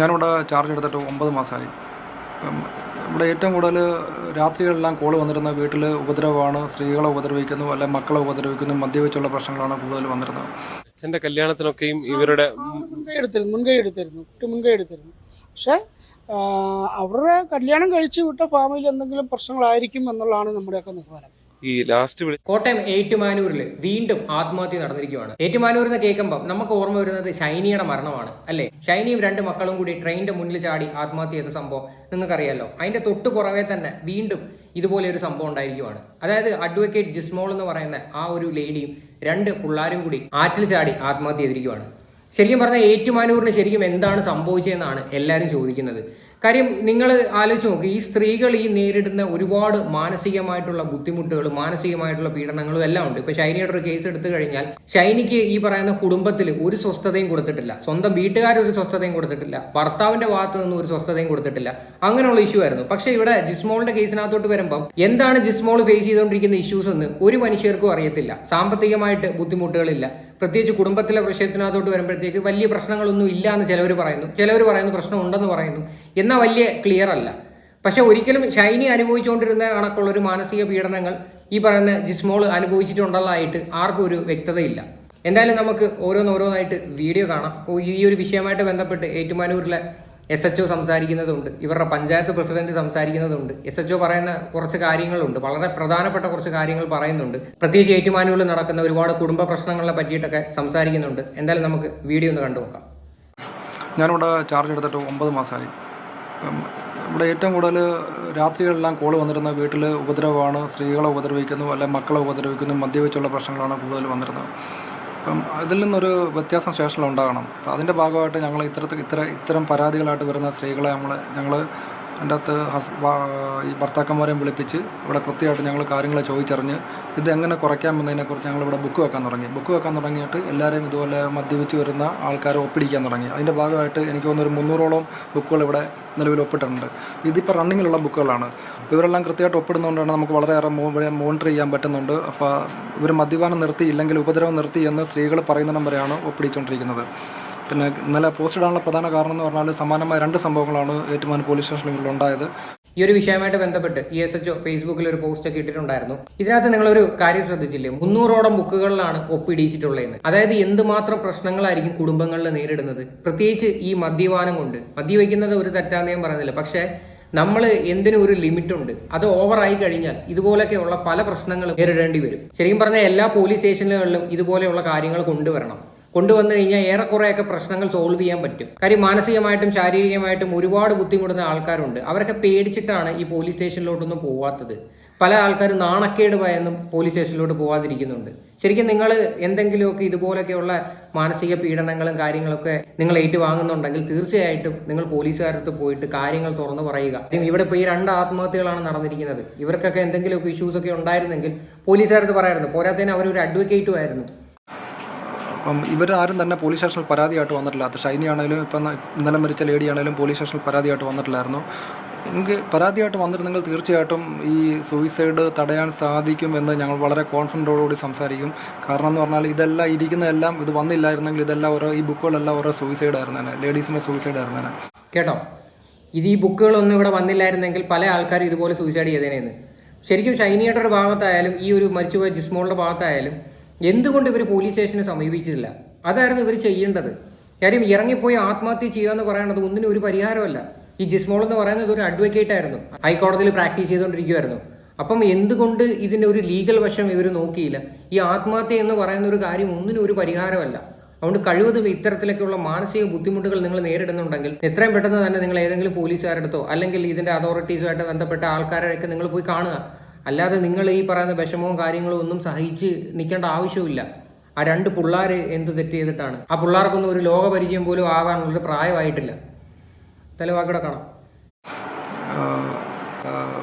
ഞാനിവിടെ ചാർജ് എടുത്തിട്ട് ഒമ്പത് മാസമായി. ഇവിടെ ഏറ്റവും കൂടുതൽ രാത്രികളെല്ലാം കോൾ വന്നിരുന്ന വീട്ടിൽ ഉപദ്രവമാണ് സ്ത്രീകളെ ഉപദ്രവിക്കുന്നു അല്ലെ മക്കളെ ഉപദ്രവിക്കുന്നു മദ്യവെച്ചുള്ള പ്രശ്നങ്ങളാണ് കൂടുതൽ വന്നിരുന്നത്. അച്ഛന്റെ കല്യാണത്തിനൊക്കെയും ഇവരുടെ മുൻകൈ എടുത്തിരുന്നു മുൻകൈ എടുത്തിരുന്നു കുട്ടി മുൻകൈ എടുത്തിരുന്നു. പക്ഷേ അവരുടെ കല്യാണം കഴിച്ചു വിട്ട ഫാമിലി എന്തെങ്കിലും പ്രശ്നങ്ങളായിരിക്കും എന്നുള്ളതാണ് നമ്മുടെയൊക്കെ നിഗമനം. ഈ ലാസ്റ്റ് കോട്ടയം ഏറ്റുമാനൂരിൽ വീണ്ടും ആത്മഹത്യ നടന്നിരിക്കുകയാണ് ഏറ്റുമാനൂർ എന്ന് കേൾക്കുമ്പോൾ നമുക്ക് ഓർമ്മ വരുന്നത് ഷൈനിയുടെ മരണമാണ് അല്ലേ? ഷൈനിയും രണ്ട് മക്കളും കൂടി ട്രെയിനിന്റെ മുന്നിൽ ചാടി ആത്മഹത്യ ചെയ്ത സംഭവം നിങ്ങൾക്കറിയാലോ. അതിന്റെ തൊട്ട് പുറകെ തന്നെ വീണ്ടും ഇതുപോലെ ഒരു സംഭവം ഉണ്ടായിരിക്കുകയാണ് അതായത് അഡ്വക്കേറ്റ് ജിസ്മോൾ എന്ന് പറയുന്ന ആ ഒരു ലേഡിയും രണ്ട് പിള്ളേരും കൂടി ആറ്റിൽ ചാടി ആത്മഹത്യ ചെയ്തിരിക്കുകയാണ് ശരിക്കും പറഞ്ഞാൽ ഏറ്റുമാനൂരിന് ശരിക്കും എന്താണ് സംഭവിച്ചതെന്നാണ് എല്ലാവരും ചോദിക്കുന്നത്. കാര്യം നിങ്ങൾ ആലോചിച്ച് നോക്ക് ഈ സ്ത്രീകൾ ഈ നേരിടുന്ന ഒരുപാട് മാനസികമായിട്ടുള്ള ബുദ്ധിമുട്ടുകളും മാനസികമായിട്ടുള്ള പീഡനങ്ങളും എല്ലാം ഉണ്ട്. ഇപ്പൊ ഷൈനിയുടെ ഒരു കേസ് എടുത്തു കഴിഞ്ഞാൽ ഷൈനിക്ക് ഈ പറയുന്ന കുടുംബത്തിൽ ഒരു സ്വസ്ഥതയും കൊടുത്തിട്ടില്ല. സ്വന്തം വീട്ടുകാർ ഒരു സ്വസ്ഥതയും കൊടുത്തിട്ടില്ല. ഭർത്താവിന്റെ ഭാഗത്ത് നിന്ന് ഒരു സ്വസ്ഥതയും കൊടുത്തിട്ടില്ല. അങ്ങനെയുള്ള ഇഷ്യൂ ആയിരുന്നു. പക്ഷെ ഇവിടെ ജിസ്മോളിന്റെ കേസിനകത്തോട്ട് വരുമ്പം എന്താണ് ജിസ്മോൾ ഫേസ് ചെയ്തുകൊണ്ടിരിക്കുന്ന ഇഷ്യൂസ് എന്ന് ഒരു മനുഷ്യർക്കും അറിയത്തില്ല. സാമ്പത്തികമായിട്ട് ബുദ്ധിമുട്ടുകളില്ല. പ്രത്യേകിച്ച് കുടുംബത്തിലെ വിഷയത്തിനകത്തോട്ട് വരുമ്പോഴത്തേക്ക് വലിയ പ്രശ്നങ്ങളൊന്നും ഇല്ല എന്ന് ചിലവർ പറയുന്നു. ചിലവർ പറയുന്നു പ്രശ്നം ഉണ്ടെന്ന് പറയുന്നു. എന്നാൽ വലിയ ക്ലിയർ അല്ല. പക്ഷേ ഒരിക്കലും ഷൈനി അനുഭവിച്ചുകൊണ്ടിരുന്ന കണക്കുള്ള ഒരു മാനസിക പീഡനങ്ങൾ ഈ പറയുന്ന ജിസ്മോൾ അനുഭവിച്ചിട്ടുണ്ടല്ലായിട്ട് ആർക്കും ഒരു വ്യക്തതയില്ല. എന്തായാലും നമുക്ക് ഓരോന്നോരോന്നായിട്ട് വീഡിയോ കാണാം. ഈ ഒരു വിഷയമായിട്ട് ബന്ധപ്പെട്ട് ഏറ്റുമാനൂരിലെ എസ് എച്ച് ഒ സംസാരിക്കുന്നതുണ്ട്. ഇവരുടെ പഞ്ചായത്ത് പ്രസിഡന്റ് സംസാരിക്കുന്നതുണ്ട്. എസ് എച്ച് ഒ പറയുന്ന കുറച്ച് കാര്യങ്ങളുണ്ട്. വളരെ പ്രധാനപ്പെട്ട കുറച്ച് കാര്യങ്ങൾ പറയുന്നുണ്ട്. പ്രത്യേകിച്ച് ഏറ്റുമാനൂരിൽ നടക്കുന്ന ഒരുപാട് കുടുംബ പ്രശ്നങ്ങളെ പറ്റിയിട്ടൊക്കെ സംസാരിക്കുന്നുണ്ട്. എന്തായാലും നമുക്ക് വീഡിയോ ഒന്ന് കണ്ടു നോക്കാം. ഞാനിവിടെ ചാർജ് എടുത്തിട്ട് ഒമ്പത് മാസമായി. ഇവിടെ ഏറ്റവും കൂടുതൽ രാത്രികളെല്ലാം കോൾ വന്നിരുന്ന വീട്ടിൽ ഉപദ്രവമാണ്. സ്ത്രീകളെ ഉപദ്രവിക്കുന്നു അല്ലെ മക്കളെ ഉപദ്രവിക്കുന്നു. മദ്യവെച്ചുള്ള പ്രശ്നങ്ങളാണ് കൂടുതൽ വന്നിരുന്നത്. അപ്പം അതിൽ നിന്നൊരു വ്യത്യാസം സ്റ്റേഷനിൽ ഉണ്ടാകണം. അപ്പം അതിന്റെ ഭാഗമായിട്ട് ഞങ്ങൾ ഇത്തരത്തിൽ ഇത്തരം ഇത്തരം പരാതികളായിട്ട് വരുന്ന സ്ത്രീകളെ നമ്മൾ ഞങ്ങൾ അതിന്റെ അകത്ത് ഹസ് ഈ ഭർത്താക്കന്മാരെയും വിളിപ്പിച്ച് ഇവിടെ കൃത്യമായിട്ട് ഞങ്ങൾ കാര്യങ്ങൾ ചോദിച്ചറിഞ്ഞ് ഇത് എങ്ങനെ കുറയ്ക്കാമെന്നതിനെക്കുറിച്ച് ഞങ്ങൾ ഇവിടെ ബുക്ക് വെക്കാൻ തുടങ്ങി. ബുക്ക് വെക്കാൻ തുടങ്ങിയിട്ട് എല്ലാവരെയും ഇതുപോലെ മദ്യപിച്ച് വരുന്ന ആൾക്കാരെ ഒപ്പിടിക്കാൻ തുടങ്ങി. അതിന്റെ ഭാഗമായിട്ട് എനിക്ക് തോന്നുന്നൊരു മുന്നൂറോളം ബുക്കുകൾ ഇവിടെ നിലവിൽ ഒപ്പിട്ടിട്ടുണ്ട്. ഇതിപ്പോൾ റണ്ണിങ്ങിലുള്ള ബുക്കുകളാണ്. അപ്പോൾ ഇവരെല്ലാം കൃത്യമായിട്ട് ഒപ്പിടുന്നതുകൊണ്ടാണ് നമുക്ക് വളരെയേറെ മോണിറ്റർ ചെയ്യാൻ പറ്റുന്നുണ്ട്. അപ്പോൾ ഇവർ മദ്യപാനം നിർത്തി ഇല്ലെങ്കിൽ ഉപദ്രവം നിർത്തി എന്ന് സ്ത്രീകൾ പറയുന്നിടം വരെയാണ് ഒപ്പിടിച്ചുകൊണ്ടിരിക്കുന്നത്. പിന്നെ ഇന്നലെ പോസ്റ്റ് ഇടാനുള്ള പ്രധാന കാരണം എന്ന് പറഞ്ഞാൽ സമാനമായ രണ്ട് സംഭവങ്ങളാണ് ഏറ്റുമാനൂർ പോലീസ് സ്റ്റേഷനിൽ ഉണ്ടായത്. ഈ ഒരു വിഷയമായിട്ട് ബന്ധപ്പെട്ട് ഇ എസ് എച്ച് ഫേസ്ബുക്കിൽ ഒരു പോസ്റ്റ് ഒക്കെ ഇട്ടിട്ടുണ്ടായിരുന്നു. ഇതിനകത്ത് നിങ്ങളൊരു കാര്യം ശ്രദ്ധിച്ചില്ലേ? മുന്നൂറോളം ബുക്കുകളിലാണ് ഒപ്പിടിച്ചിട്ടുള്ളതെന്ന്. അതായത് എന്തുമാത്രം പ്രശ്നങ്ങളായിരിക്കും കുടുംബങ്ങളിൽ നേരിടുന്നത്? പ്രത്യേകിച്ച് ഈ മദ്യപാനം കൊണ്ട്. മദ്യവയ്ക്കുന്നത് ഒരു തെറ്റാന്ന് ഞാൻ പറയുന്നില്ല പക്ഷേ നമ്മൾ എന്തിനും ഒരു ലിമിറ്റ് ഉണ്ട് അത് ഓവറായി കഴിഞ്ഞാൽ ഇതുപോലൊക്കെയുള്ള പല പ്രശ്നങ്ങളും നേരിടേണ്ടി വരും. ശരിക്കും പറഞ്ഞാൽ എല്ലാ പോലീസ് സ്റ്റേഷനുകളിലും ഇതുപോലെയുള്ള കാര്യങ്ങൾ കൊണ്ടുവരണം. കൊണ്ടുവന്നു കഴിഞ്ഞാൽ ഏറെക്കുറെയൊക്കെ പ്രശ്നങ്ങൾ സോൾവ് ചെയ്യാൻ പറ്റും. കാര്യം മാനസികമായിട്ടും ശാരീരികമായിട്ടും ഒരുപാട് ബുദ്ധിമുട്ടുന്ന ആൾക്കാരുണ്ട്. അവരൊക്കെ പേടിച്ചിട്ടാണ് ഈ പോലീസ് സ്റ്റേഷനിലോട്ടൊന്നും പോവാത്തത്. പല ആൾക്കാരും നാണക്കേട് ഭയന്നും പോലീസ് സ്റ്റേഷനിലോട്ട് പോവാതിരിക്കുന്നുണ്ട്. ശരിക്കും നിങ്ങൾ എന്തെങ്കിലുമൊക്കെ ഇതുപോലൊക്കെയുള്ള മാനസിക പീഡനങ്ങളും കാര്യങ്ങളൊക്കെ നിങ്ങൾ ഏറ്റുവാങ്ങുന്നുണ്ടെങ്കിൽ തീർച്ചയായിട്ടും നിങ്ങൾ പോലീസുകാരടുത്ത് പോയിട്ട് കാര്യങ്ങൾ തുറന്നു പറയുക. ഇവിടെ ഇപ്പോൾ ഈ രണ്ട് ആത്മഹത്യകളാണ് നടന്നിരിക്കുന്നത്. ഇവർക്കൊക്കെ എന്തെങ്കിലുമൊക്കെ ഇഷ്യൂസൊക്കെ ഉണ്ടായിരുന്നെങ്കിൽ പോലീസുകാരത്ത് പറയായിരുന്നു. പോരാത്തതിന് അവരൊരു അഡ്വക്കേറ്റും ആയിരുന്നു. അപ്പം ഇവരാരും തന്നെ പോലീസ് സ്റ്റേഷനിൽ പരാതിയായിട്ട് വന്നിട്ടില്ല. അത് ഷൈനി ആണെങ്കിലും ഇപ്പം ഇന്നലെ മരിച്ച ലേഡി ആണെങ്കിലും പോലീസ് സ്റ്റേഷനിൽ പരാതിയായിട്ട് വന്നിട്ടില്ലായിരുന്നു. എനിക്ക് പരാതിയായിട്ട് വന്നിരുന്നെങ്കിൽ തീർച്ചയായിട്ടും ഈ സൂയിസൈഡ് തടയാൻ സാധിക്കും എന്ന് ഞങ്ങൾ വളരെ കോൺഫിഡന്റോടുകൂടി സംസാരിക്കും. കാരണം എന്ന് പറഞ്ഞാൽ ഇതെല്ലാം ഇരിക്കുന്നതെല്ലാം ഇത് വന്നില്ലായിരുന്നെങ്കിൽ ഇതെല്ലാം ഓരോ ഈ ബുക്കുകളെല്ലാം ഓരോ സൂയിസൈഡ് ആയിരുന്നേനെ ലേഡീസിന്റെ സൂയിസൈഡ് ആയിരുന്നേനെ കേട്ടോ? ഇത് ഈ ബുക്കുകളൊന്നും ഇവിടെ വന്നില്ലായിരുന്നെങ്കിൽ പല ആൾക്കാരും ഇതുപോലെ സൂയിസൈഡ് ചെയ്തേനേന്ന്. ശരിക്കും ഷൈനിയുടെ ഒരു ഭാഗത്തായാലും ഈ ഒരു മരിച്ചുപോയ ജിസ്മോളുടെ ഭാഗത്തായാലും എന്തുകൊണ്ട് ഇവർ പോലീസ് സ്റ്റേഷനെ സമീപിച്ചില്ല അതായിരുന്നു ഇവർ ചെയ്യേണ്ടത്. കാര്യം ഇറങ്ങിപ്പോയി ആത്മഹത്യ ചെയ്യുക എന്ന് പറയുന്നത് ഒന്നിനും ഒരു പരിഹാരമല്ല. ഈ ജിസ്മോൾ എന്ന് പറയുന്നത് ഒരു അഡ്വക്കേറ്റ് ആയിരുന്നു. ഹൈക്കോടതിയിൽ പ്രാക്ടീസ് ചെയ്തുകൊണ്ടിരിക്കുമായിരുന്നു അപ്പം എന്തുകൊണ്ട് ഇതിന്റെ ഒരു ലീഗൽ വശം ഇവർ നോക്കിയില്ല? ഈ ആത്മഹത്യ എന്ന് പറയുന്ന ഒരു കാര്യം ഒന്നിനും ഒരു പരിഹാരമല്ല. അതുകൊണ്ട് കഴിവതും ഇത്തരത്തിലൊക്കെയുള്ള മാനസിക ബുദ്ധിമുട്ടുകൾ നിങ്ങൾ നേരിടുന്നുണ്ടെങ്കിൽ എത്രയും പെട്ടെന്ന് തന്നെ നിങ്ങൾ ഏതെങ്കിലും പോലീസുകാരെടുത്തോ അല്ലെങ്കിൽ ഇതിന്റെ അതോറിറ്റീസുമായിട്ട് ബന്ധപ്പെട്ട ആൾക്കാരെയൊക്കെ നിങ്ങൾ പോയി കാണുക. അല്ലാതെ നിങ്ങൾ ഈ പറയുന്ന വിഷമവും കാര്യങ്ങളും ഒന്നും സഹിച്ച് നിൽക്കേണ്ട ആവശ്യമില്ല ആ രണ്ട് പിള്ളേർ എന്ത് തെറ്റ് ചെയ്തിട്ടാണ്? ആ പിള്ളേർക്കൊന്നും ഒരു ലോകപരിചയം പോലും ആവാനുള്ളൊരു പ്രായമായിട്ടില്ല. തലവാക്കിടെ കാണാം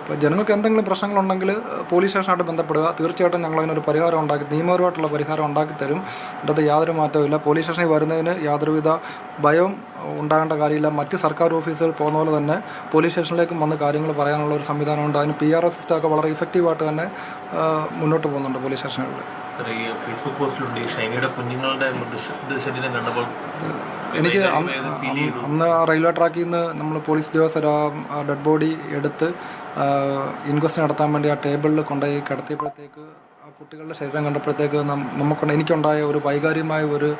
ഇപ്പോൾ ജനങ്ങൾക്ക് എന്തെങ്കിലും പ്രശ്നങ്ങളുണ്ടെങ്കിൽ പോലീസ് സ്റ്റേഷനായിട്ട് ബന്ധപ്പെടുക. തീർച്ചയായിട്ടും ഞങ്ങൾ അതിനൊരു പരിഹാരം ഉണ്ടാക്കി നിയമപരമായിട്ടുള്ള പരിഹാരം ഉണ്ടാക്കി തരും. അതിനകത്ത് യാതൊരു മാറ്റവും പോലീസ് സ്റ്റേഷനിൽ വരുന്നതിന് യാതൊരുവിധ ഭയം ഉണ്ടാകേണ്ട കാര്യമില്ല. മറ്റ് സർക്കാർ ഓഫീസുകൾ പോകുന്ന പോലെ തന്നെ പോലീസ് സ്റ്റേഷനിലേക്കും വന്ന് കാര്യങ്ങൾ പറയാനുള്ള ഒരു സംവിധാനമുണ്ട് അതിന് പി ആർ എസ് സിസ്റ്റമൊക്കെ വളരെ ഇഫക്റ്റീവായിട്ട് തന്നെ മുന്നോട്ട് പോകുന്നുണ്ട് പോലീസ് സ്റ്റേഷനുകളിൽ. ഈ ഫേസ്ബുക്ക് പോസ്റ്റിലുണ്ട്. ഈ ഷൈനിയുടെ കുഞ്ഞുങ്ങളുടെ മൃതശ- മൃതശരീരം കണ്ടപ്പോൾ എനിക്ക് അന്ന് റെയിൽവേ ട്രാക്കിൽ നിന്ന് നമ്മൾ പോലീസ് ഉദ്യോഗസ്ഥർ ആ ഡെഡ് ബോഡി എടുത്ത് ഇൻക്വസ്റ്റ് നടത്താൻ വേണ്ടി ആ ടേബിളിൽ കൊണ്ടുപോയി കിടത്തിയപ്പോഴത്തേക്ക് ആ കുട്ടികളുടെ ശരീരം കണ്ടപ്പോഴത്തേക്ക് നമുക്ക് എനിക്കുണ്ടായ ഒരു വൈകാരികമായ ഒരു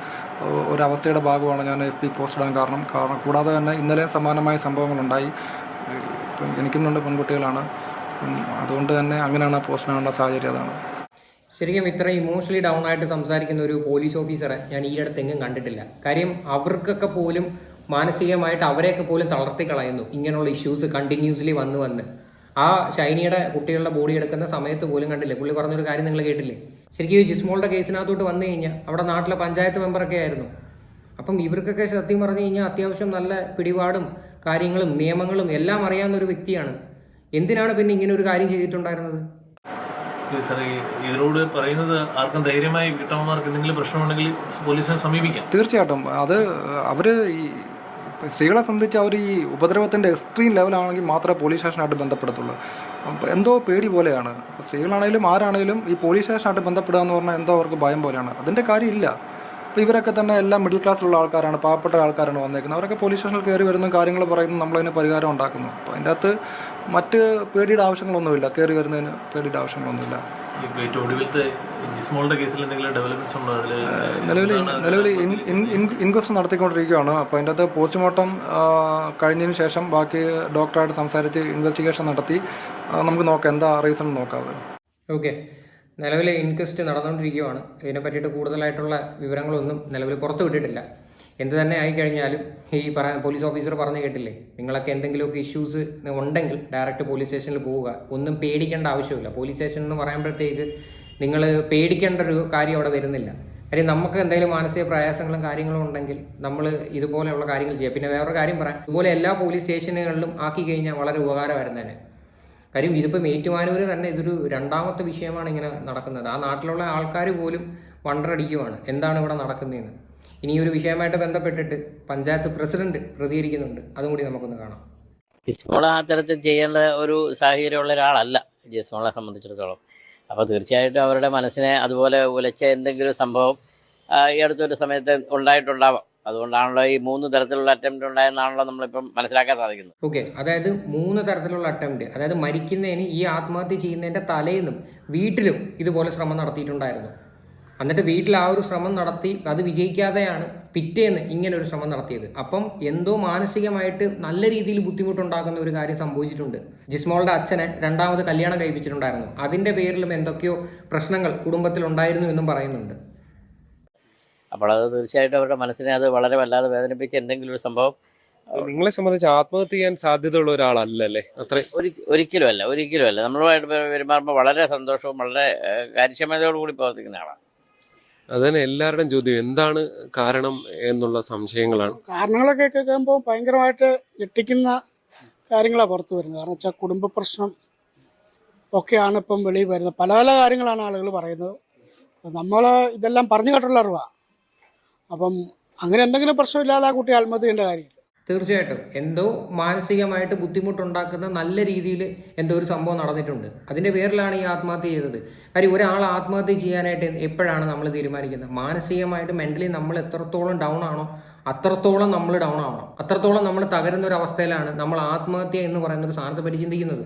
ഒരു അവസ്ഥയുടെ ഭാഗമാണ് ഞാൻ എഫ് പി പോസ്റ്റ് ഇടാൻ കാരണം. കാരണം കൂടാതെ തന്നെ ഇന്നലെ സമാനമായ സംഭവങ്ങളുണ്ടായി. ഇപ്പം എനിക്കും രണ്ട് പെൺകുട്ടികളാണ്. അതുകൊണ്ട് തന്നെ അങ്ങനെയാണ് ആ പോസ്റ്റ് ഇടാനുള്ള സാഹചര്യം അതാണ്. ശരിക്കും ഇത്ര ഇമോഷണലി ഡൗൺ ആയിട്ട് സംസാരിക്കുന്ന ഒരു പോലീസ് ഓഫീസറെ ഞാൻ ഈ അടുത്ത് എങ്ങും കണ്ടിട്ടില്ല. കാര്യം അവർക്കൊക്കെ പോലും മാനസികമായിട്ട് അവരെയൊക്കെ പോലും തളർത്തി കളയുന്നു. ഇങ്ങനെയുള്ള ഇഷ്യൂസ് കണ്ടിന്യൂസ്ലി വന്ന് വന്ന്. ആ ഷൈനിയുടെ കുട്ടികളുടെ ബോഡി എടുക്കുന്ന സമയത്ത് പോലും കണ്ടില്ലേ? പുള്ളി പറഞ്ഞൊരു കാര്യം നിങ്ങൾ കേട്ടില്ലേ? ശരിക്കും ഈ ജിസ്മോളുടെ കേസിനകത്തോട്ട് വന്നു കഴിഞ്ഞാൽ അവിടെ നാട്ടിലെ പഞ്ചായത്ത് മെമ്പറൊക്കെ ആയിരുന്നു. അപ്പം ഇവർക്കൊക്കെ സത്യം പറഞ്ഞു കഴിഞ്ഞാൽ അത്യാവശ്യം നല്ല പിടിപാടും കാര്യങ്ങളും നിയമങ്ങളും എല്ലാം അറിയാവുന്ന ഒരു വ്യക്തിയാണ്. എന്തിനാണ് പിന്നെ ഇങ്ങനെ ഒരു കാര്യം ചെയ്തിട്ടുണ്ടായിരുന്നത്? സാർ പറയുന്നത് ആർക്കും ധൈര്യമായി വീട്ടമ്മമാർക്ക് എന്തെങ്കിലും പ്രശ്നമുണ്ടെങ്കിൽ പോലീസിനെ സമീപിക്കാം. തീർച്ചയായിട്ടും. അത് അവർ ഈ സ്ത്രീകളെ സംബന്ധിച്ച് അവർ ഈ ഉപദ്രവത്തിന്റെ എക്സ്ട്രീം ലെവലാണെങ്കിൽ മാത്രമേ പോലീസ് സ്റ്റേഷനായിട്ട് ബന്ധപ്പെടത്തുള്ളൂ. എന്തോ പേടി പോലെയാണ്. സ്ത്രീകളാണെങ്കിലും ആരാണെങ്കിലും ഈ പോലീസ് സ്റ്റേഷനായിട്ട് ബന്ധപ്പെടുക എന്ന് പറഞ്ഞാൽ എന്തോ അവർക്ക് ഭയം പോലെയാണ്. അതിന്റെ കാര്യമില്ല. അപ്പോൾ ഇവരൊക്കെ തന്നെ എല്ലാം മിഡിൽ ക്ലാസ്സിലുള്ള ആൾക്കാരാണ് പാവപ്പെട്ട ആൾക്കാരാണ് വന്നേക്കുന്നത്. അവരൊക്കെ പോലീസ് സ്റ്റേഷനിൽ കയറി വരുന്ന കാര്യങ്ങൾ പറയുന്നു നമ്മളതിന് പരിഹാരം ഉണ്ടാക്കുന്നു. അപ്പോൾ അതിന്റെ അകത്ത് മറ്റ് പേടിയുടെ ആവശ്യങ്ങളൊന്നുമില്ല. കയറി വരുന്നതിന് പേടിയുടെ ആവശ്യങ്ങളൊന്നുമില്ല. നിലവിൽ നിലവിൽ ഇൻക്വസ്റ്റ് നടത്തിക്കൊണ്ടിരിക്കുകയാണ്. അപ്പോൾ അതിന്റെ അകത്ത് പോസ്റ്റ്മോർട്ടം കഴിഞ്ഞതിന് ശേഷം ബാക്കി ഡോക്ടറായിട്ട് സംസാരിച്ച് ഇൻവെസ്റ്റിഗേഷൻ നടത്തി. നമുക്ക് നോക്കാം എന്താ റീസൺ നോക്കാം അത്. ഓക്കെ. നിലവിൽ ഇൻക്വസ്റ്റ് നടന്നുകൊണ്ടിരിക്കുകയാണ്. ഇതിനെ പറ്റിയിട്ട് കൂടുതലായിട്ടുള്ള വിവരങ്ങളൊന്നും നിലവിൽ പുറത്തു വിട്ടിട്ടില്ല. എന്ത് തന്നെ ആയിക്കഴിഞ്ഞാലും ഈ പറ പോലീസ് ഓഫീസർ പറഞ്ഞു കേട്ടില്ലേ? നിങ്ങളൊക്കെ എന്തെങ്കിലുമൊക്കെ ഇഷ്യൂസ് ഉണ്ടെങ്കിൽ ഡയറക്റ്റ് പോലീസ് സ്റ്റേഷനിൽ പോവുക. ഒന്നും പേടിക്കേണ്ട ആവശ്യമില്ല. പോലീസ് സ്റ്റേഷൻ എന്ന് പറയുമ്പോഴത്തേക്ക് നിങ്ങൾ പേടിക്കേണ്ട ഒരു കാര്യം അവിടെ വരുന്നില്ല. കാര്യം നമുക്ക് എന്തെങ്കിലും മാനസിക പ്രയാസങ്ങളും കാര്യങ്ങളും ഉണ്ടെങ്കിൽ നമ്മൾ ഇതുപോലെയുള്ള കാര്യങ്ങൾ ചെയ്യാം. പിന്നെ വേറൊരു കാര്യം പറയാം. ഇതുപോലെ എല്ലാ പോലീസ് സ്റ്റേഷനുകളിലും ആക്കി കഴിഞ്ഞാൽ വളരെ ഉപകാരമായിരുന്നു തന്നെ. കാര്യം ഇതിപ്പം ഏറ്റുമാനൂർ തന്നെ ഇതൊരു രണ്ടാമത്തെ വിഷയമാണ് ഇങ്ങനെ നടക്കുന്നത്. ആ നാട്ടിലുള്ള ആൾക്കാർ പോലും വണ്ടറടിക്കുവാണ്. എന്താണ് ഇവിടെ നടക്കുന്നതെന്ന്? ഇനി ഈ ഒരു വിഷയമായിട്ട് ബന്ധപ്പെട്ടിട്ട് പഞ്ചായത്ത് പ്രസിഡന്റ് പ്രതികരിക്കുന്നുണ്ട്. അതും കൂടി നമുക്കൊന്ന് കാണാം. ജിസ്മോൾ ആ തരത്തിൽ ചെയ്യേണ്ട ഒരു സാഹചര്യമുള്ള ഒരാളല്ല ജിസ്മോളെ സംബന്ധിച്ചിടത്തോളം. അപ്പോൾ തീർച്ചയായിട്ടും അവരുടെ മനസ്സിനെ അതുപോലെ ഉലച്ച എന്തെങ്കിലും സംഭവം ഈ അടുത്തൊരു സമയത്ത് ഉണ്ടായിട്ടുണ്ടാവാം. അതുകൊണ്ടാണല്ലോ ഈ മൂന്ന് തരത്തിലുള്ള അറ്റംപ്റ്റ് ഉണ്ടായെന്നാണല്ലോ നമ്മളിപ്പം മനസ്സിലാക്കാൻ സാധിക്കുന്നത്. ഓക്കെ അതായത് മൂന്ന് തരത്തിലുള്ള അറ്റംപ്റ്റ് അതായത് മരിക്കുന്നതിന് ഈ ആത്മഹത്യ ചെയ്യുന്നതിന്റെ തലേന്നും വീട്ടിലും ഇതുപോലെ ശ്രമം നടത്തിയിട്ടുണ്ടായിരുന്നു. എന്നിട്ട് വീട്ടിൽ ആ ഒരു ശ്രമം നടത്തി അത് വിജയിക്കാതെയാണ് പിറ്റേന്ന് ഇങ്ങനെ ഒരു ശ്രമം നടത്തിയത്. അപ്പം എന്തോ മാനസികമായിട്ട് നല്ല രീതിയിൽ ബുദ്ധിമുട്ടുണ്ടാക്കുന്ന ഒരു കാര്യം സംഭവിച്ചിട്ടുണ്ട്. ജിസ്മോളുടെ അച്ഛനെ രണ്ടാമത് കല്യാണം കഴിപ്പിച്ചിട്ടുണ്ടായിരുന്നു. അതിന്റെ പേരിലും എന്തൊക്കെയോ പ്രശ്നങ്ങൾ കുടുംബത്തിൽ ഉണ്ടായിരുന്നു എന്നും പറയുന്നുണ്ട്. അപ്പോൾ അത് തീർച്ചയായിട്ടും അവരുടെ മനസ്സിനെ അത് വളരെ വല്ലാതെ വേദനിപ്പിച്ച എന്തെങ്കിലും ഒരു സംഭവം നിങ്ങളെ സംബന്ധിച്ച് ആത്മഹത്യ ചെയ്യാൻ സാധ്യതയുള്ള ഒരാളല്ലേ അത്ര. ഒരി ഒരിക്കലും അല്ല ഒരിക്കലും അല്ല. നമ്മളുമായിട്ട് പെരുമാറുമ്പോൾ വളരെ സന്തോഷവും വളരെ കാര്യക്ഷമതയോടുകൂടി കൂടി പ്രവർത്തിക്കുന്ന ആളാണ്. അത് തന്നെ എല്ലാവരുടെയും ചോദ്യം എന്താണ് കാരണം എന്നുള്ള സംശയങ്ങളാണ്. കാരണങ്ങളൊക്കെ കേൾക്കുമ്പോൾ ഭയങ്കരമായിട്ട് ഞെട്ടിക്കുന്ന കാര്യങ്ങളാണ് പുറത്തു വരുന്നത്. കാരണം വെച്ചാൽ കുടുംബ പ്രശ്നം ഒക്കെയാണ് ഇപ്പം വെളിയിൽ വരുന്നത്. പല പല കാര്യങ്ങളാണ് ആളുകൾ പറയുന്നത്. നമ്മൾ ഇതെല്ലാം പറഞ്ഞു കേട്ടുള്ള അറിവാണ് അപ്പം അങ്ങനെ എന്തെങ്കിലും പ്രശ്നമില്ലാതെ ആ കുട്ടി ആത്മഹത്യ ചെയ്യേണ്ട കാര്യമില്ല. തീർച്ചയായിട്ടും. എന്തോ മാനസികമായിട്ട് ബുദ്ധിമുട്ടുണ്ടാക്കുന്ന നല്ല രീതിയിൽ എന്തോ ഒരു സംഭവം നടന്നിട്ടുണ്ട്. അതിന്റെ പേരിലാണ് ഈ ആത്മഹത്യ ചെയ്തത്. കാര്യം ഒരാൾ ആത്മഹത്യ ചെയ്യാനായിട്ട് എപ്പോഴാണ് നമ്മൾ തീരുമാനിക്കുന്നത്? മാനസികമായിട്ട് മെന്റലി നമ്മൾ എത്രത്തോളം ഡൗൺ ആണോ അത്രത്തോളം നമ്മൾ ഡൗൺ ആവണം. അത്രത്തോളം നമ്മൾ തകരുന്ന ഒരു അവസ്ഥയിലാണ് നമ്മൾ ആത്മഹത്യ എന്ന് പറയുന്ന ഒരു സ്ഥാനത്ത് പരിചിന്തിക്കുന്നത്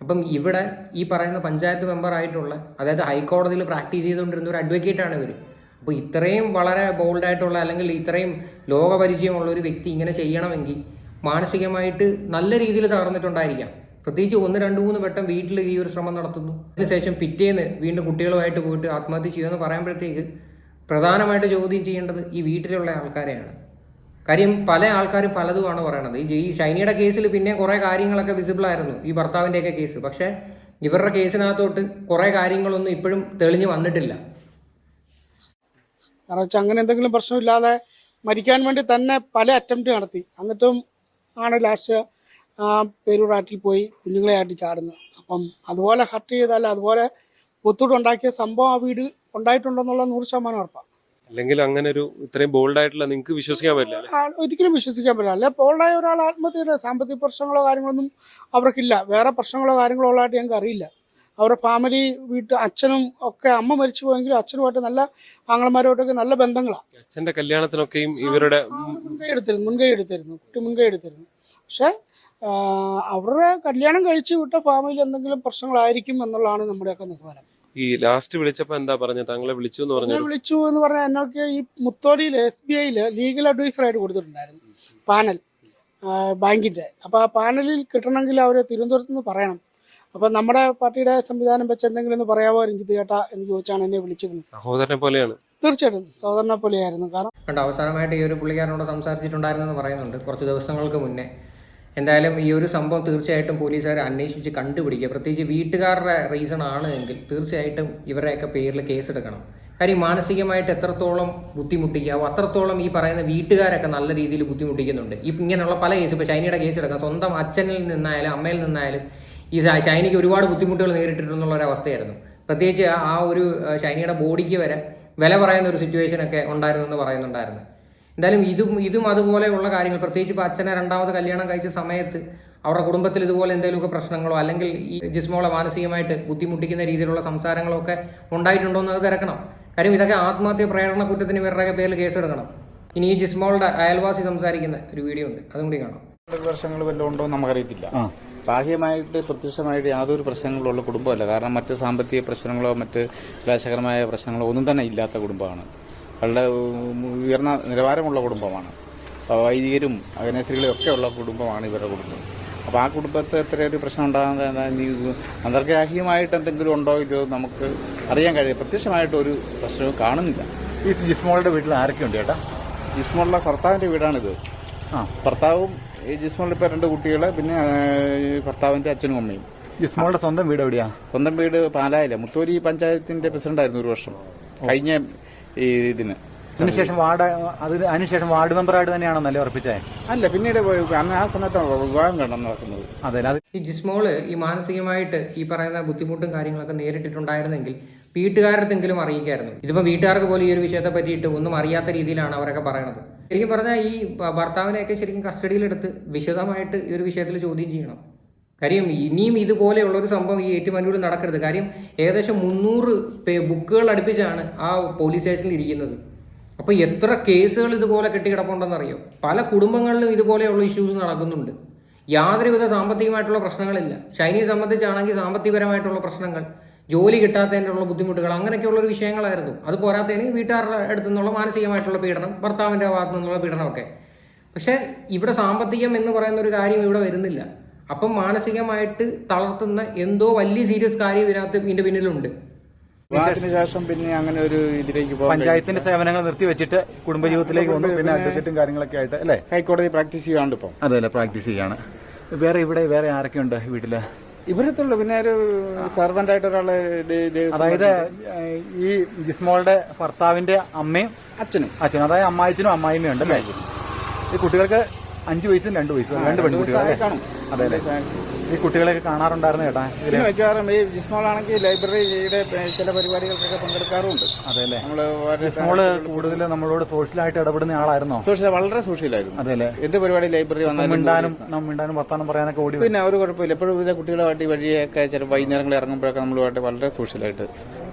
അപ്പം ഇവിടെ ഈ പറയുന്ന പഞ്ചായത്ത് മെമ്പറായിട്ടുള്ള അതായത് ഹൈക്കോടതിയിൽ പ്രാക്ടീസ് ചെയ്തുകൊണ്ടിരുന്ന ഒരു അഡ്വക്കേറ്റാണ് ഇവർ അപ്പോൾ ഇത്രയും വളരെ ബോൾഡായിട്ടുള്ള അല്ലെങ്കിൽ ഇത്രയും ലോകപരിചയമുള്ള ഒരു വ്യക്തി ഇങ്ങനെ ചെയ്യണമെങ്കിൽ മാനസികമായിട്ട് നല്ല രീതിയിൽ തകർന്നിട്ടുണ്ടായിരിക്കാം. പ്രത്യേകിച്ച് ഒന്ന് രണ്ട് മൂന്ന് വട്ടം വീട്ടിൽ ഈ ഒരു ശ്രമം നടത്തുന്നു. അതിനുശേഷം പിറ്റേന്ന് വീണ്ടും കുട്ടികളുമായിട്ട് പോയിട്ട് ആത്മഹത്യ ചെയ്യുമെന്ന് പറയുമ്പോഴത്തേക്ക് പ്രധാനമായിട്ട് ചോദ്യം ചെയ്യേണ്ടത് ഈ വീട്ടിലുള്ള ആൾക്കാരെയാണ്. കാര്യം പല ആൾക്കാരും പലതുമാണ് പറയണത്. ഈ ഷൈനിയുടെ കേസിൽ പിന്നെ കുറേ കാര്യങ്ങളൊക്കെ വിസിബിൾ ആയിരുന്നു. ഈ ഭർത്താവിന്റെയൊക്കെ കേസ്. പക്ഷേ ഇവരുടെ കേസിനകത്തോട്ട് കുറേ കാര്യങ്ങളൊന്നും ഇപ്പോഴും തെളിഞ്ഞു വന്നിട്ടില്ല. കാരണം വെച്ചാൽ അങ്ങനെ എന്തെങ്കിലും പ്രശ്നമില്ലാതെ മരിക്കാൻ വേണ്ടി തന്നെ പല അറ്റംപ്റ്റ് നടത്തി. എന്നിട്ടും ആണ് ലാസ്റ്റ് പേരൂരാറ്റിൽ പോയി കുഞ്ഞുങ്ങളെ ആട്ടി ചാടുന്നത്. അപ്പം അതുപോലെ ഹർട്ട് ചെയ്താൽ അതുപോലെ ഒത്തുകൊണ്ടുണ്ടാക്കിയ സംഭവം ആ വീട് ഉണ്ടായിട്ടുണ്ടെന്നുള്ള നൂറ് ശതമാനം ഉറപ്പാണ് അല്ലെങ്കിൽ അങ്ങനെ ഒരു ഇത്രയും ബോൾഡ് ആയിട്ടുള്ള നിങ്ങൾക്ക് വിശ്വസിക്കാൻ പറ്റില്ല ആ, ഒരിക്കലും വിശ്വസിക്കാൻ പറ്റില്ല. അല്ലെ ബോൾഡായ ഒരാൾ ആത്മഹത്യ സാമ്പത്തിക പ്രശ്നങ്ങളോ കാര്യങ്ങളൊന്നും അവർക്കില്ല. വേറെ പ്രശ്നങ്ങളോ കാര്യങ്ങളോ ഉള്ളതായിട്ട് ഞങ്ങൾക്ക് അറിയില്ല. അവരുടെ ഫാമിലി വീട്ട് അച്ഛനും ഒക്കെ അമ്മ മരിച്ചു പോയെങ്കിൽ അച്ഛനുമായിട്ട് നല്ല ആങ്ങളമാരുമായിട്ടൊക്കെ നല്ല ബന്ധങ്ങളാണ് അച്ഛന്റെ കല്യാണത്തിനൊക്കെയും ഇവരുടെ മുൻകൈ എടുത്തിരുന്നു മുൻകൈ എടുത്തിരുന്നു കുട്ടി മുൻകൈ എടുത്തിരുന്നു. പക്ഷെ അവരുടെ കല്യാണം കഴിച്ചു വിട്ട ഫാമിലി എന്തെങ്കിലും പ്രശ്നങ്ങളായിരിക്കും എന്നുള്ളതാണ് നമ്മുടെയൊക്കെ നിഗമനം. ഈ ലാസ്റ്റ് വിളിച്ചപ്പോ എന്താ പറഞ്ഞ താങ്കളെ വിളിച്ചു എന്ന് പറഞ്ഞു വിളിച്ചു എന്ന് പറഞ്ഞാൽ എന്നൊക്കെ ഈ മുത്തോലിയിൽ എസ് ബി ഐയിൽ ലീഗൽ അഡ്വൈസറായിട്ട് കൊടുത്തിട്ടുണ്ടായിരുന്നു പാനൽ ബാങ്കിന്റെ. അപ്പൊ ആ പാനലിൽ കിട്ടണമെങ്കിൽ അവർ തിരുവനന്തപുരത്ത് നിന്ന് പറയണം. അപ്പം നമ്മുടെ പാർട്ടിയുടെ സംവിധാനം വെച്ച് എന്തെങ്കിലും ഒന്ന് പറയാമോ രഞ്ജിത്ത് ചേട്ടാ എന്ന് ചോദിച്ചാണ് എന്നെ വിളിച്ചിരുന്നത്. സഹോദരനെ പോലെയാണ്. തീർച്ചയായിട്ടും സഹോദരനെ പോലെയായിരുന്നു. കാരണം കണ്ടോ അവസാനമായിട്ട് ഈ ഒരു പുള്ളിക്കാരനോട് സംസാരിച്ചിട്ടുണ്ടായിരുന്നെന്ന് പറയുന്നുണ്ട് കുറച്ച് ദിവസങ്ങൾക്ക് മുന്നേ. എന്തായാലും ഈ ഒരു സംഭവം തീർച്ചയായിട്ടും പോലീസുകാർ അന്വേഷിച്ച് കണ്ടുപിടിക്കുക. പ്രത്യേകിച്ച് വീട്ടുകാരുടെ റീസൺ ആണ് എങ്കിൽ തീർച്ചയായിട്ടും ഇവരെയൊക്കെ പേരിൽ കേസെടുക്കണം. കാര്യം മാനസികമായിട്ട് എത്രത്തോളം ബുദ്ധിമുട്ടിക്കാവോ അത്രത്തോളം ഈ പറയുന്ന വീട്ടുകാരൊക്കെ നല്ല രീതിയിൽ ബുദ്ധിമുട്ടിക്കുന്നുണ്ട്. ഇപ്പം ഇങ്ങനെയുള്ള പല കേസ് ഇപ്പോൾ ഷൈനിയുടെ കേസ് എടുക്കാം സ്വന്തം അച്ഛനിൽ നിന്നായാലും അമ്മയിൽ നിന്നായാലും ഈ ഷൈനിക്ക് ഒരുപാട് ബുദ്ധിമുട്ടുകൾ നേരിട്ടിട്ടുള്ള ഒരു അവസ്ഥയായിരുന്നു. പ്രത്യേകിച്ച് ആ- ഒരു ഷൈനിയുടെ ബോഡിക്ക് വരെ വില പറയുന്ന ഒരു സിറ്റുവേഷൻ ഒക്കെ ഉണ്ടായിരുന്നു എന്ന് പറയുന്നുണ്ടായിരുന്നു. എന്തായാലും ഇതും ഇതും അതുപോലെയുള്ള കാര്യങ്ങൾ പ്രത്യേകിച്ച് ഇപ്പോൾ അച്ഛനെ രണ്ടാമത് കല്യാണം കഴിച്ച സമയത്ത് അവരുടെ കുടുംബത്തിൽ ഇതുപോലെ എന്തെങ്കിലുമൊക്കെ പ്രശ്നങ്ങളോ അല്ലെങ്കിൽ ഈ ജിസ്മോളെ മാനസികമായിട്ട് ബുദ്ധിമുട്ടിക്കുന്ന രീതിയിലുള്ള സംസാരങ്ങളോ ഒക്കെ ഉണ്ടായിട്ടുണ്ടോ എന്ന് അത് തിരക്കണം. കാര്യം ഇതൊക്കെ ആത്മഹത്യ പ്രേരണ കുറ്റത്തിന് വേറെ പേരിൽ കേസെടുക്കണം. ഇനി ഈ ജിസ്മോളുടെ അയൽവാസി സംസാരിക്കുന്ന ഒരു വീഡിയോ ഉണ്ട്. അതും കൂടി കാണാം. വർഷങ്ങൾ വല്ലതും ഉണ്ടോ എന്ന് നമുക്കറിയത്തില്ല. ബാഹ്യമായിട്ട് പ്രത്യക്ഷമായിട്ട് യാതൊരു പ്രശ്നങ്ങളുള്ള കുടുംബമല്ല. കാരണം മറ്റ് സാമ്പത്തിക പ്രശ്നങ്ങളോ മറ്റ് ക്ലേശകരമായ പ്രശ്നങ്ങളോ ഒന്നും തന്നെ ഇല്ലാത്ത കുടുംബമാണ്. വളരെ ഉയർന്ന നിലവാരമുള്ള കുടുംബമാണ്. വൈദികരും അഗ്നേശ്രീകളും ഒക്കെ ഉള്ള കുടുംബമാണ് ഇവരുടെ കുടുംബം. അപ്പോൾ ആ കുടുംബത്തെ എത്ര ഒരു പ്രശ്നം ഉണ്ടാകുന്ന അന്തർഗ്രാഹ്യമായിട്ട് എന്തെങ്കിലും ഉണ്ടോ ഇല്ലയോ നമുക്ക് അറിയാൻ കഴിയും പ്രത്യക്ഷമായിട്ട് ഒരു പ്രശ്നവും കാണുന്നില്ല. ഈ ജിസ്മോളുടെ വീട്ടിൽ ആരൊക്കെയുണ്ട് ചേട്ടാ? ജിസ്മോളുടെ ഭർത്താവിന്റെ വീടാണിത്. ആ. ഭർത്താവും ഈ ജിസ്മോളിൽ ഇപ്പൊ രണ്ട് കുട്ടികൾ പിന്നെ ഈ ഭർത്താവിന്റെ അച്ഛനും അമ്മയും. ജിസ്മോളുടെ സ്വന്തം വീട് എവിടെയാ? സ്വന്തം വീട് പാലായില്ല മുത്തൂരി പഞ്ചായത്തിന്റെ പ്രസിഡന്റായിരുന്നു ഒരു വർഷം. കഴിഞ്ഞ ഈ ഇതിന്. അതിനുശേഷം വാർഡ് അത് അതിനുശേഷം വാർഡ് മെമ്പറായിട്ട് തന്നെയാണോ നല്ല ഉറപ്പിച്ചേ? അല്ല പിന്നീട്. അന്ന് ആ സമയത്താണ് വിവാഹം കണ്ടം നടക്കുന്നത്. അതെ അത് ഈ ജിസ്മോൾ ഈ മാനസികമായിട്ട് ഈ പറയുന്ന ബുദ്ധിമുട്ടും കാര്യങ്ങളൊക്കെ നേരിട്ടിട്ടുണ്ടായിരുന്നെങ്കിൽ വീട്ടുകാരത്തെങ്കിലും അറിയിക്കായിരുന്നു. ഇതിപ്പോൾ വീട്ടുകാർക്ക് പോലും ഈ ഒരു വിഷയത്തെ പറ്റിയിട്ട് ഒന്നും അറിയാത്ത രീതിയിലാണ് അവരൊക്കെ പറയണത്. ശരിക്കും പറഞ്ഞാൽ ഈ ഭർത്താവിനെയൊക്കെ ശരിക്കും കസ്റ്റഡിയിലെടുത്ത് വിശദമായിട്ട് ഈ ഒരു വിഷയത്തിൽ ചോദ്യം ചെയ്യണം. കാര്യം ഇനിയും ഇതുപോലെയുള്ള ഒരു സംഭവം ഈ ഏറ്റുമാനൂരിൽ നടക്കരുത്. കാര്യം ഏകദേശം മുന്നൂറ് ബുക്കുകൾ അടുപ്പിച്ചാണ് ആ പോലീസ് സ്റ്റേഷനിൽ ഇരിക്കുന്നത്. അപ്പോൾ എത്ര കേസുകൾ ഇതുപോലെ കെട്ടിക്കിടപ്പുണ്ടെന്നറിയോ? പല കുടുംബങ്ങളിലും ഇതുപോലെയുള്ള ഇഷ്യൂസ് നടക്കുന്നുണ്ട്. യാതൊരുവിധ സാമ്പത്തികമായിട്ടുള്ള പ്രശ്നങ്ങളില്ല. ഷൈനിയെ സംബന്ധിച്ചാണെങ്കിൽ സാമ്പത്തികപരമായിട്ടുള്ള പ്രശ്നങ്ങൾ. ജോലി കിട്ടാത്തതിനുള്ള ബുദ്ധിമുട്ടുകൾ അങ്ങനെയൊക്കെയുള്ള ഒരു വിഷയങ്ങളായിരുന്നു. അത് പോരാത്തതിന് വീട്ടുകാരുടെ അടുത്തു നിന്നുള്ള മാനസികമായിട്ടുള്ള പീഡനം ഭർത്താവിന്റെ ഭാഗത്തു നിന്നുള്ള പീഡനമൊക്കെ. പക്ഷേ ഇവിടെ സാമ്പത്തികം എന്ന് പറയുന്ന ഒരു കാര്യം ഇവിടെ വരുന്നില്ല. അപ്പം മാനസികമായിട്ട് തളർത്തുന്ന എന്തോ വലിയ സീരിയസ് കാര്യം ഇതിനകത്ത് ഇതിന്റെ പിന്നിലുണ്ട്. ശേഷം പിന്നെ അങ്ങനെ ഒരു ഇതിലേക്ക് പഞ്ചായത്തിന്റെ സേവനങ്ങൾ നിർത്തിവെച്ചിട്ട് കുടുംബജീവിതത്തിലേക്ക് വന്നു പിന്നെ അഡ്വക്കേറ്റും കാര്യങ്ങളൊക്കെ ആയിട്ട് അല്ലേ? ഹൈക്കോടതി പ്രാക്ടീസ് ചെയ്യാണ്ട് ഇപ്പം. അതെ അല്ലെ പ്രാക്ടീസ് ചെയ്യാണ്. വേറെ ഇവിടെ വേറെ ആരൊക്കെയുണ്ട് വീട്ടിൽ? ഇവരത്തുള്ളൂ പിന്നെ ഒരു സർവന്റ് ആയിട്ട് ഒരാൾ അതായത് ഈ ജിസ്മോളുടെ ഭർത്താവിന്റെ അമ്മയും അച്ഛനും. അച്ഛനും അതായത് അമ്മായിച്ചനും അമ്മായിമ്മയും ഉണ്ട് ഈ കുട്ടികൾക്ക് അഞ്ചു വയസ്സും രണ്ട് വയസ്സും രണ്ട് പെൺകുട്ടികൾ അല്ലേ. അതെ അല്ലേ? ഈ കുട്ടികളെയൊക്കെ കാണാറുണ്ടായിരുന്നു ചേട്ടാ പിന്നെ മിക്കവാറും ഈ ജിസ്മോളാണെങ്കിൽ ലൈബ്രറിയുടെ ചില പരിപാടികൾക്കൊക്കെ പങ്കെടുക്കാറുണ്ട് അതെ അല്ലേ നമ്മൾ ജിസ്മോൾ കൂടുതൽ നമ്മളോട് സോഷ്യലായിട്ട് ഇടപെടുന്ന ആളായിരുന്നോ? സോഷ്യൽ വളരെ സോഷ്യലായിരുന്നു. അതെ അല്ലേ എന്ത് പരിപാടി ലൈബ്രറി വന്നാലും മിണ്ടാനും മിണ്ടാനും വർത്താനം പറയാനൊക്കെ ഓടി പിന്നെ ഒരു കുഴപ്പമില്ല. എപ്പോഴും ഇതിലെ കുട്ടികളുമായിട്ട് ഈ വഴിയൊക്കെ ചില വൈകുന്നേരങ്ങളിൽ ഇറങ്ങുമ്പോഴൊക്കെ നമ്മളുമായിട്ട് വളരെ സോഷ്യലായിട്ട്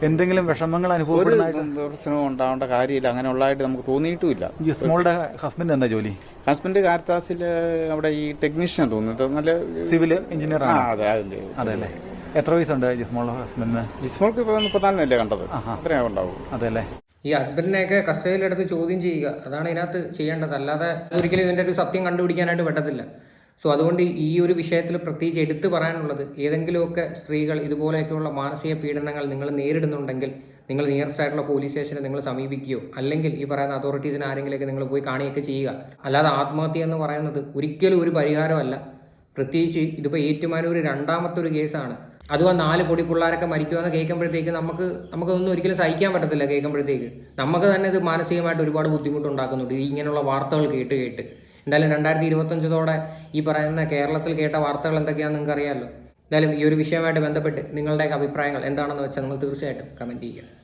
എന്തെങ്കിലും വിഷമങ്ങൾ അനുഭവപ്പെടുന്നതായിട്ട് ഉണ്ടാവേണ്ട കാര്യമില്ല. അങ്ങനെ ഉള്ളതായിട്ട് നമുക്ക് തോന്നിയിട്ടുമില്ല. ജിസ്മോളുടെ ഹസ്ബൻഡ് എന്താ ജോലി? ഹസ്ബൻഡ് കാരത്താസിൽ അവിടെ ഈ ടെക്നീഷ്യൻ തോന്നുന്നു. നല്ല സിവിൽ എഞ്ചിനീയർ ആണ്. അതെ അതെ അല്ലേ? എത്ര വയസ്സുണ്ട് ജിസ്മോളുടെ ഹസ്ബൻഡിന്? ജിസ്മോൾക്ക് ഇപ്പൊ മുപ്പത്തിനാലിനല്ലേ കണ്ടത്? അത്രയും ഉണ്ടാവും അതെ അല്ലേ? ഈ ഹസ്ബൻഡിനെയൊക്കെ കസ്റ്റഡിയിലെടുത്ത് ചോദ്യം ചെയ്യുക. അതാണ് ഇതിനകത്ത് ചെയ്യേണ്ടത്. അല്ലാതെ ഒരിക്കലും ഇതിന്റെ ഒരു സത്യം കണ്ടുപിടിക്കാനായിട്ട് പറ്റത്തില്ല. സോ അതുകൊണ്ട് ഈ ഒരു വിഷയത്തിൽ പ്രത്യേകിച്ച് എടുത്തു പറയാനുള്ളത് ഏതെങ്കിലുമൊക്കെ സ്ത്രീകൾ ഇതുപോലെയൊക്കെയുള്ള മാനസിക പീഡനങ്ങൾ നിങ്ങൾ നേരിടുന്നുണ്ടെങ്കിൽ നിങ്ങൾ നിയറസ്റ്റ് ആയിട്ടുള്ള പോലീസ് സ്റ്റേഷനെ നിങ്ങൾ സമീപിക്കുകയോ അല്ലെങ്കിൽ ഈ പറയുന്ന അതോറിറ്റീസിന് ആരെങ്കിലുമൊക്കെ നിങ്ങൾ പോയി കാണുകയൊക്കെ ചെയ്യുക. അല്ലാതെ ആത്മഹത്യ എന്ന് പറയുന്നത് ഒരിക്കലും ഒരു പരിഹാരമല്ല. പ്രത്യേകിച്ച് ഇതിപ്പോൾ ഏറ്റുമാനൂർ രണ്ടാമത്തെ ഒരു കേസാണ്. അതും ആ നാല് പൊടി പിള്ളേരൊക്കെ മരിക്കുക എന്ന് കേൾക്കുമ്പോഴത്തേക്ക് നമുക്ക് നമുക്കൊന്നും ഒരിക്കലും സഹിക്കാൻ പറ്റത്തില്ല കേൾക്കുമ്പോഴത്തേക്ക്. നമുക്ക് തന്നെ ഇത് മാനസികമായിട്ട് ഒരുപാട് ബുദ്ധിമുട്ടുണ്ടാക്കുന്നുണ്ട്. ഇങ്ങനെയുള്ള വാർത്തകൾ കേട്ട് കേട്ട്. എന്തായാലും രണ്ടായിരത്തി ഇരുപത്തഞ്ചതോടെ ഈ പറയുന്ന കേരളത്തിൽ കേട്ട വാർത്തകൾ എന്തൊക്കെയാണെന്ന് നിങ്ങൾക്ക് അറിയാമല്ലോ എന്തായാലും ഈ ഒരു വിഷയമായിട്ട് ബന്ധപ്പെട്ട് നിങ്ങളുടെയൊക്കെ അഭിപ്രായങ്ങൾ എന്താണെന്ന് വെച്ചാൽ നിങ്ങൾ തീർച്ചയായിട്ടും കമന്റ് ചെയ്യുക.